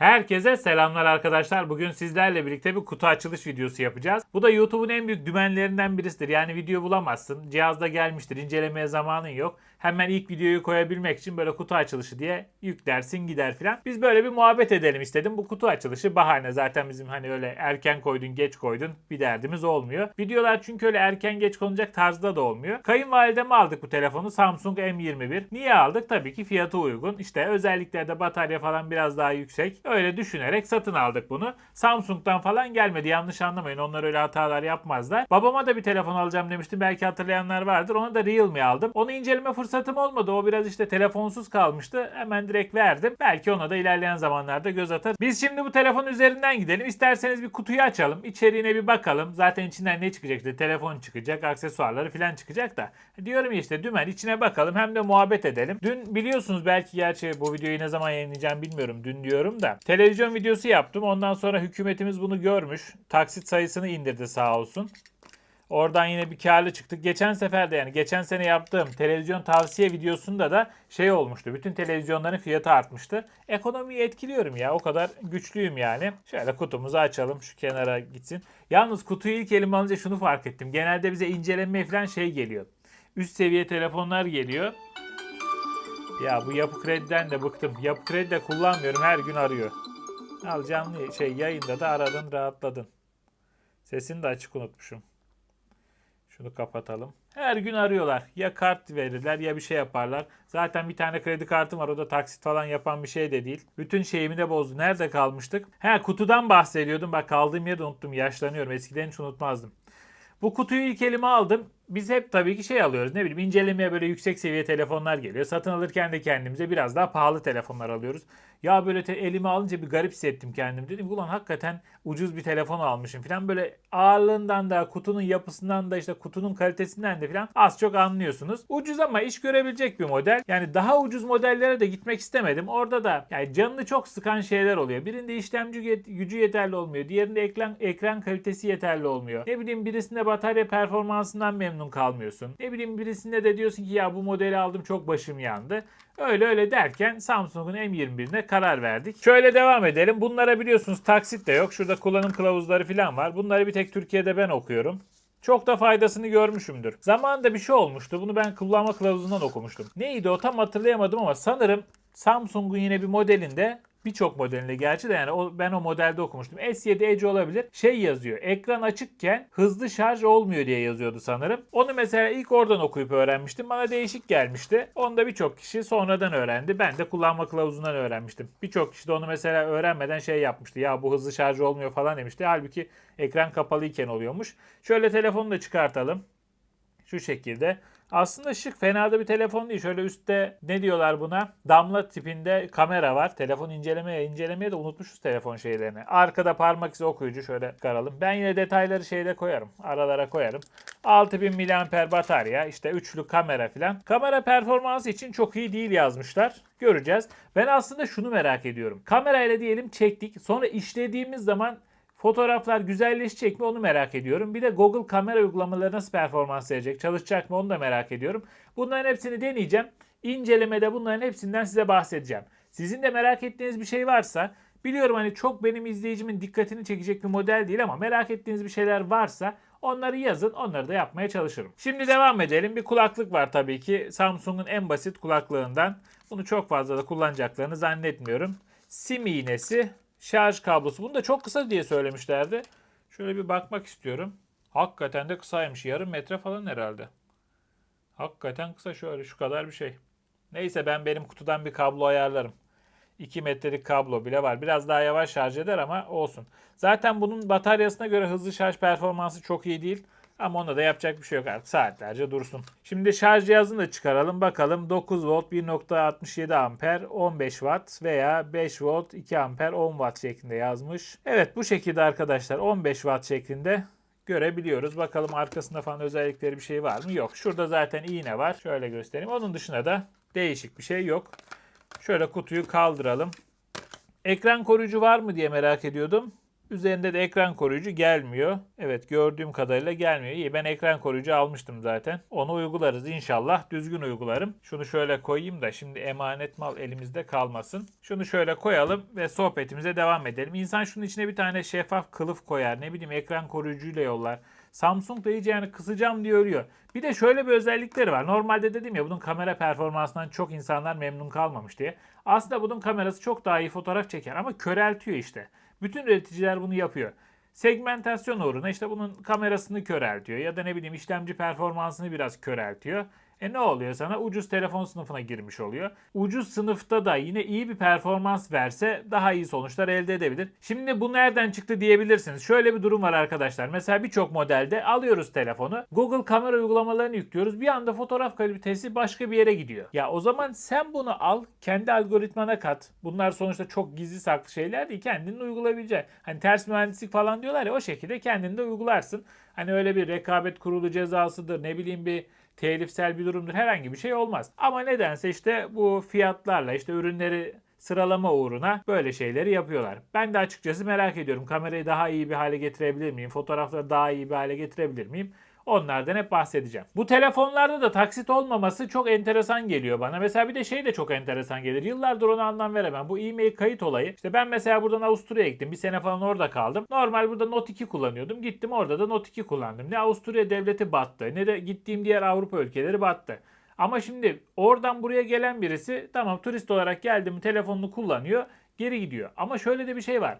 Herkese selamlar arkadaşlar. Bugün sizlerle birlikte bir kutu açılış videosu yapacağız. Bu da YouTube'un en büyük dümenlerinden birisidir. Yani video bulamazsın. Cihazda gelmiştir. incelemeye zamanın yok. Hemen ilk videoyu koyabilmek için böyle kutu açılışı diye yüklersin gider filan. Biz böyle bir muhabbet edelim istedim. Bu kutu açılışı bahane. Zaten bizim hani öyle erken koydun geç koydun bir derdimiz olmuyor. Videolar çünkü öyle erken geç konacak tarzda da olmuyor. Kayınvalideme aldık bu telefonu. Samsung M21. Niye aldık? Tabii ki fiyatı uygun. İşte özelliklerde batarya falan biraz daha yüksek. Öyle düşünerek satın aldık bunu. Samsung'dan falan gelmedi. Yanlış anlamayın. Onlar öyle hatalar yapmazlar. Babama da bir telefon alacağım demiştim. Belki hatırlayanlar vardır. Ona da Realme aldım. Onu inceleme fırsatım olmadı. O biraz işte telefonsuz kalmıştı. Hemen direkt verdim. Belki ona da ilerleyen zamanlarda göz atar. Biz şimdi bu telefon üzerinden gidelim. İsterseniz bir kutuyu açalım. İçeriğine bir bakalım. Zaten içinden ne çıkacak? İşte telefon çıkacak, aksesuarları falan çıkacak da. Diyorum işte dümen içine bakalım hem de muhabbet edelim. Dün biliyorsunuz belki gerçi bu videoyu ne zaman yayınlayacağım bilmiyorum. Dün diyorum da. Televizyon videosu yaptım. Ondan sonra hükümetimiz bunu görmüş. Taksit sayısını indirdi sağ olsun. Oradan yine bir karlı çıktık. Geçen sefer de yani geçen sene yaptığım televizyon tavsiye videosunda da şey olmuştu. Bütün televizyonların fiyatı artmıştı. Ekonomiyi etkiliyorum ya. O kadar güçlüyüm yani. Şöyle kutumuzu açalım. Şu kenara gitsin. Yalnız kutuyu ilk elime alınca şunu fark ettim. Genelde bize inceleme falan şey geliyor. Üst seviye telefonlar geliyor. Ya bu yapı krediden de bıktım. Yapı kredi de kullanmıyorum. Her gün arıyor. Al canlı şey yayında da aradın rahatladın. Sesini de açık unutmuşum. Şunu kapatalım. Her gün arıyorlar. Ya kart verirler ya bir şey yaparlar. Zaten bir tane kredi kartım var. O da taksit falan yapan bir şey de değil. Bütün şeyimi de bozdu. Nerede kalmıştık? He kutudan bahsediyordum. Bak kaldığım yeri de unuttum. Yaşlanıyorum. Eskiden hiç unutmazdım. Bu kutuyu ilk elime aldım. Biz hep tabii ki şey alıyoruz. Ne bileyim incelemeye böyle yüksek seviye telefonlar geliyor. Satın alırken de kendimize biraz daha pahalı telefonlar alıyoruz. Ya böyle te- elime alınca bir garip hissettim kendim. Dedim ulan hakikaten ucuz bir telefon almışım falan. Böyle ağırlığından da kutunun yapısından da işte kutunun kalitesinden de falan az çok anlıyorsunuz. Ucuz ama iş görebilecek bir model. Yani daha ucuz modellere de gitmek istemedim. Orada da yani canını çok sıkan şeyler oluyor. Birinde işlemci yet- gücü yeterli olmuyor. Diğerinde ekran ekran kalitesi yeterli olmuyor. Ne bileyim birisinde batarya performansından memnun kalmıyorsun. Ne bileyim birisinde de diyorsun ki ya bu modeli aldım çok başım yandı. Öyle öyle derken Samsung'un M21'ine karar verdik. Şöyle devam edelim. Bunlara biliyorsunuz taksit de yok. Şurada kullanım kılavuzları falan var. Bunları bir tek Türkiye'de ben okuyorum. Çok da faydasını görmüşümdür. Zamanında bir şey olmuştu. Bunu ben kullanma kılavuzundan okumuştum. Neydi o tam hatırlayamadım ama sanırım Samsung'un yine bir modelinde Birçok modelinde gerçi de yani o, ben o modelde okumuştum. S7 Edge olabilir. Şey yazıyor. Ekran açıkken hızlı şarj olmuyor diye yazıyordu sanırım. Onu mesela ilk oradan okuyup öğrenmiştim. Bana değişik gelmişti. Onu da birçok kişi sonradan öğrendi. Ben de kullanma kılavuzundan öğrenmiştim. Birçok kişi de onu mesela öğrenmeden şey yapmıştı. Ya bu hızlı şarj olmuyor falan demişti. Halbuki ekran kapalıyken oluyormuş. Şöyle telefonu da çıkartalım. Şu şekilde. Aslında şık fena da bir telefon değil. Şöyle üstte ne diyorlar buna? Damla tipinde kamera var. Telefon incelemeye incelemeye de unutmuşuz telefon şeylerini. Arkada parmak izi okuyucu şöyle çıkaralım. Ben yine detayları şeyde koyarım. Aralara koyarım. 6000 mAh batarya, işte üçlü kamera filan. Kamera performansı için çok iyi değil yazmışlar. Göreceğiz. Ben aslında şunu merak ediyorum. Kamerayla diyelim çektik. Sonra işlediğimiz zaman Fotoğraflar güzelleşecek mi onu merak ediyorum. Bir de Google kamera uygulamaları nasıl performans verecek, çalışacak mı onu da merak ediyorum. Bunların hepsini deneyeceğim. İncelemede bunların hepsinden size bahsedeceğim. Sizin de merak ettiğiniz bir şey varsa biliyorum hani çok benim izleyicimin dikkatini çekecek bir model değil ama merak ettiğiniz bir şeyler varsa onları yazın onları da yapmaya çalışırım. Şimdi devam edelim. Bir kulaklık var tabii ki Samsung'un en basit kulaklığından. Bunu çok fazla da kullanacaklarını zannetmiyorum. Sim iğnesi şarj kablosu. Bunu da çok kısa diye söylemişlerdi. Şöyle bir bakmak istiyorum. Hakikaten de kısaymış. Yarım metre falan herhalde. Hakikaten kısa şöyle şu kadar bir şey. Neyse ben benim kutudan bir kablo ayarlarım. 2 metrelik kablo bile var. Biraz daha yavaş şarj eder ama olsun. Zaten bunun bataryasına göre hızlı şarj performansı çok iyi değil. Ama onda da yapacak bir şey yok artık. Saatlerce dursun. Şimdi şarj cihazını da çıkaralım. Bakalım 9 volt 1.67 amper 15 watt veya 5 volt 2 amper 10 watt şeklinde yazmış. Evet bu şekilde arkadaşlar 15 watt şeklinde görebiliyoruz. Bakalım arkasında falan özellikleri bir şey var mı? Yok. Şurada zaten iğne var. Şöyle göstereyim. Onun dışında da değişik bir şey yok. Şöyle kutuyu kaldıralım. Ekran koruyucu var mı diye merak ediyordum. Üzerinde de ekran koruyucu gelmiyor. Evet gördüğüm kadarıyla gelmiyor. İyi ben ekran koruyucu almıştım zaten. Onu uygularız inşallah. Düzgün uygularım. Şunu şöyle koyayım da şimdi emanet mal elimizde kalmasın. Şunu şöyle koyalım ve sohbetimize devam edelim. İnsan şunun içine bir tane şeffaf kılıf koyar. Ne bileyim ekran koruyucuyla yollar. Samsung da iyice yani kısacağım diye ölüyor. Bir de şöyle bir özellikleri var. Normalde dedim ya bunun kamera performansından çok insanlar memnun kalmamış diye. Aslında bunun kamerası çok daha iyi fotoğraf çeker ama köreltiyor işte. Bütün üreticiler bunu yapıyor. Segmentasyon uğruna işte bunun kamerasını köreltiyor ya da ne bileyim işlemci performansını biraz köreltiyor. E ne oluyor sana? Ucuz telefon sınıfına girmiş oluyor. Ucuz sınıfta da yine iyi bir performans verse daha iyi sonuçlar elde edebilir. Şimdi bu nereden çıktı diyebilirsiniz. Şöyle bir durum var arkadaşlar. Mesela birçok modelde alıyoruz telefonu. Google kamera uygulamalarını yüklüyoruz. Bir anda fotoğraf kalitesi başka bir yere gidiyor. Ya o zaman sen bunu al, kendi algoritmana kat. Bunlar sonuçta çok gizli saklı şeyler değil. Kendin uygulayabileceksin. Hani ters mühendislik falan diyorlar ya o şekilde kendin de uygularsın. Hani öyle bir rekabet kurulu cezasıdır ne bileyim bir telifsel bir durumdur herhangi bir şey olmaz. Ama nedense işte bu fiyatlarla işte ürünleri sıralama uğruna böyle şeyleri yapıyorlar. Ben de açıkçası merak ediyorum. Kamerayı daha iyi bir hale getirebilir miyim? Fotoğrafları daha iyi bir hale getirebilir miyim? Onlardan hep bahsedeceğim. Bu telefonlarda da taksit olmaması çok enteresan geliyor bana. Mesela bir de şey de çok enteresan gelir. Yıllardır ona anlam veremem. Bu e-mail kayıt olayı. İşte ben mesela buradan Avusturya'ya gittim. Bir sene falan orada kaldım. Normal burada Note 2 kullanıyordum. Gittim orada da Note 2 kullandım. Ne Avusturya devleti battı ne de gittiğim diğer Avrupa ülkeleri battı. Ama şimdi oradan buraya gelen birisi tamam turist olarak geldi mi telefonunu kullanıyor geri gidiyor. Ama şöyle de bir şey var.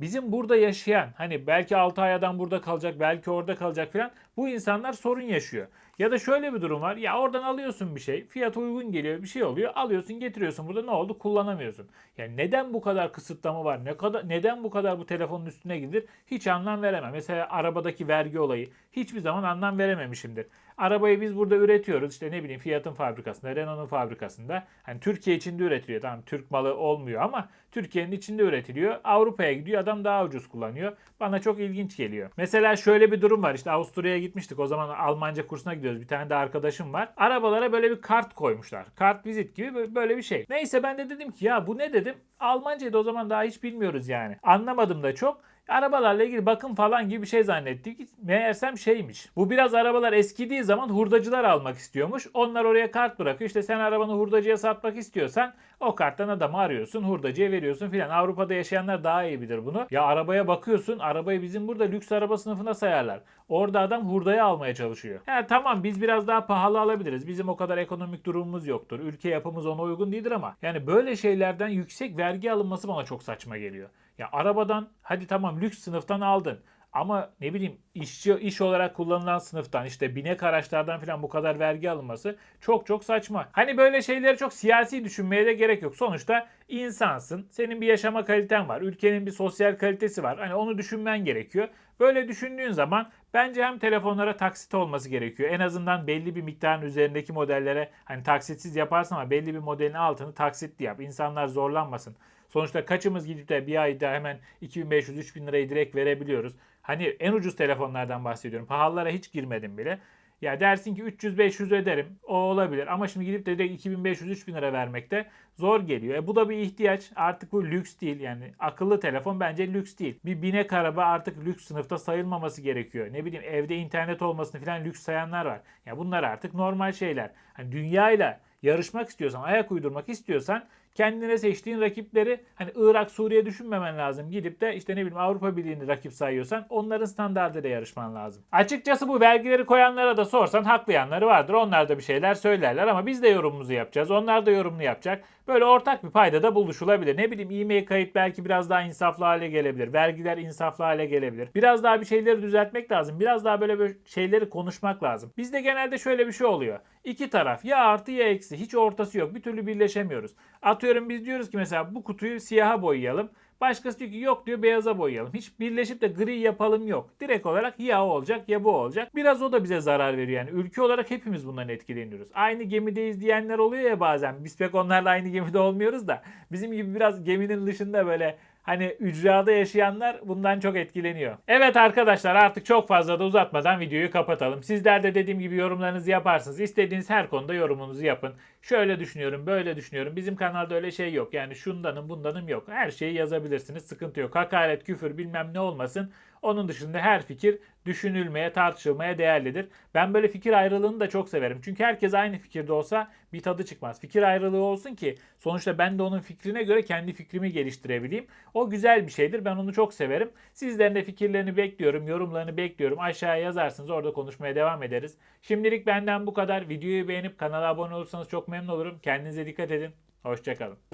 Bizim burada yaşayan hani belki 6 ay adam burada kalacak belki orada kalacak falan bu insanlar sorun yaşıyor. Ya da şöyle bir durum var. Ya oradan alıyorsun bir şey. Fiyat uygun geliyor. Bir şey oluyor. Alıyorsun, getiriyorsun. Burada ne oldu? Kullanamıyorsun. Yani neden bu kadar kısıtlama var? Ne kadar neden bu kadar bu telefonun üstüne gidilir? Hiç anlam veremem. Mesela arabadaki vergi olayı hiçbir zaman anlam verememişimdir. Arabayı biz burada üretiyoruz. İşte ne bileyim Fiat'ın fabrikasında, Renault'un fabrikasında. Hani Türkiye içinde üretiliyor. Tamam Türk malı olmuyor ama Türkiye'nin içinde üretiliyor. Avrupa'ya gidiyor. Adam daha ucuz kullanıyor. Bana çok ilginç geliyor. Mesela şöyle bir durum var. İşte Avusturya'ya gitmiştik. O zaman Almanca kursuna gidiyoruz. Bir tane de arkadaşım var. Arabalara böyle bir kart koymuşlar. Kart vizit gibi böyle bir şey. Neyse ben de dedim ki ya bu ne dedim. Almancayı da o zaman daha hiç bilmiyoruz yani. Anlamadım da çok. Arabalarla ilgili bakım falan gibi bir şey zannettik. Meğersem şeymiş. Bu biraz arabalar eskidiği zaman hurdacılar almak istiyormuş. Onlar oraya kart bırakıyor. İşte sen arabanı hurdacıya satmak istiyorsan o karttan adamı arıyorsun. Hurdacıya veriyorsun filan. Avrupa'da yaşayanlar daha iyi bilir bunu. Ya arabaya bakıyorsun. Arabayı bizim burada lüks araba sınıfına sayarlar. Orada adam hurdaya almaya çalışıyor. Ya tamam biz biraz daha pahalı alabiliriz. Bizim o kadar ekonomik durumumuz yoktur. Ülke yapımız ona uygun değildir ama yani böyle şeylerden yüksek vergi alınması bana çok saçma geliyor. Ya arabadan hadi tamam lüks sınıftan aldın. Ama ne bileyim işçi iş olarak kullanılan sınıftan işte binek araçlardan falan bu kadar vergi alınması çok çok saçma. Hani böyle şeyleri çok siyasi düşünmeye de gerek yok. Sonuçta insansın. Senin bir yaşama kaliten var. Ülkenin bir sosyal kalitesi var. Hani onu düşünmen gerekiyor. Böyle düşündüğün zaman bence hem telefonlara taksit olması gerekiyor. En azından belli bir miktarın üzerindeki modellere hani taksitsiz yaparsın ama belli bir modelin altını taksitli yap. İnsanlar zorlanmasın. Sonuçta kaçımız gidip de bir ayda hemen 2500-3000 lirayı direkt verebiliyoruz. Hani en ucuz telefonlardan bahsediyorum. Pahalılara hiç girmedim bile. Ya dersin ki 300-500 öderim. O olabilir. Ama şimdi gidip de direkt 2500-3000 lira vermekte zor geliyor. E bu da bir ihtiyaç. Artık bu lüks değil. Yani akıllı telefon bence lüks değil. Bir binek araba artık lüks sınıfta sayılmaması gerekiyor. Ne bileyim evde internet olmasını falan lüks sayanlar var. Ya bunlar artık normal şeyler. Hani dünyayla yarışmak istiyorsan, ayak uydurmak istiyorsan kendine seçtiğin rakipleri hani Irak, Suriye düşünmemen lazım. Gidip de işte ne bileyim Avrupa Birliği'ni rakip sayıyorsan onların standartıyla yarışman lazım. Açıkçası bu vergileri koyanlara da sorsan haklı yanları vardır. Onlar da bir şeyler söylerler ama biz de yorumumuzu yapacağız. Onlar da yorumunu yapacak. Böyle ortak bir payda da buluşulabilir. Ne bileyim e-mail kayıt belki biraz daha insaflı hale gelebilir. Vergiler insaflı hale gelebilir. Biraz daha bir şeyleri düzeltmek lazım. Biraz daha böyle böyle şeyleri konuşmak lazım. Bizde genelde şöyle bir şey oluyor. İki taraf ya artı ya eksi. Hiç ortası yok. Bir türlü birleşemiyoruz. Atıyorum biz diyoruz ki mesela bu kutuyu siyaha boyayalım. Başkası diyor ki yok diyor beyaza boyayalım. Hiç birleşip de gri yapalım yok. Direkt olarak ya o olacak ya bu olacak. Biraz o da bize zarar veriyor yani. Ülke olarak hepimiz bundan etkileniyoruz. Aynı gemideyiz diyenler oluyor ya bazen. Biz pek onlarla aynı gemide olmuyoruz da. Bizim gibi biraz geminin dışında böyle Hani ücrada yaşayanlar bundan çok etkileniyor. Evet arkadaşlar artık çok fazla da uzatmadan videoyu kapatalım. Sizler de dediğim gibi yorumlarınızı yaparsınız. İstediğiniz her konuda yorumunuzu yapın. şöyle düşünüyorum, böyle düşünüyorum. Bizim kanalda öyle şey yok. Yani şundanım, bundanım yok. Her şeyi yazabilirsiniz. Sıkıntı yok. Hakaret, küfür bilmem ne olmasın. Onun dışında her fikir düşünülmeye, tartışılmaya değerlidir. Ben böyle fikir ayrılığını da çok severim. Çünkü herkes aynı fikirde olsa bir tadı çıkmaz. Fikir ayrılığı olsun ki sonuçta ben de onun fikrine göre kendi fikrimi geliştirebileyim. O güzel bir şeydir. Ben onu çok severim. Sizlerin de fikirlerini bekliyorum, yorumlarını bekliyorum. Aşağıya yazarsınız. Orada konuşmaya devam ederiz. Şimdilik benden bu kadar. Videoyu beğenip kanala abone olursanız çok memnun olurum. Kendinize dikkat edin. Hoşçakalın.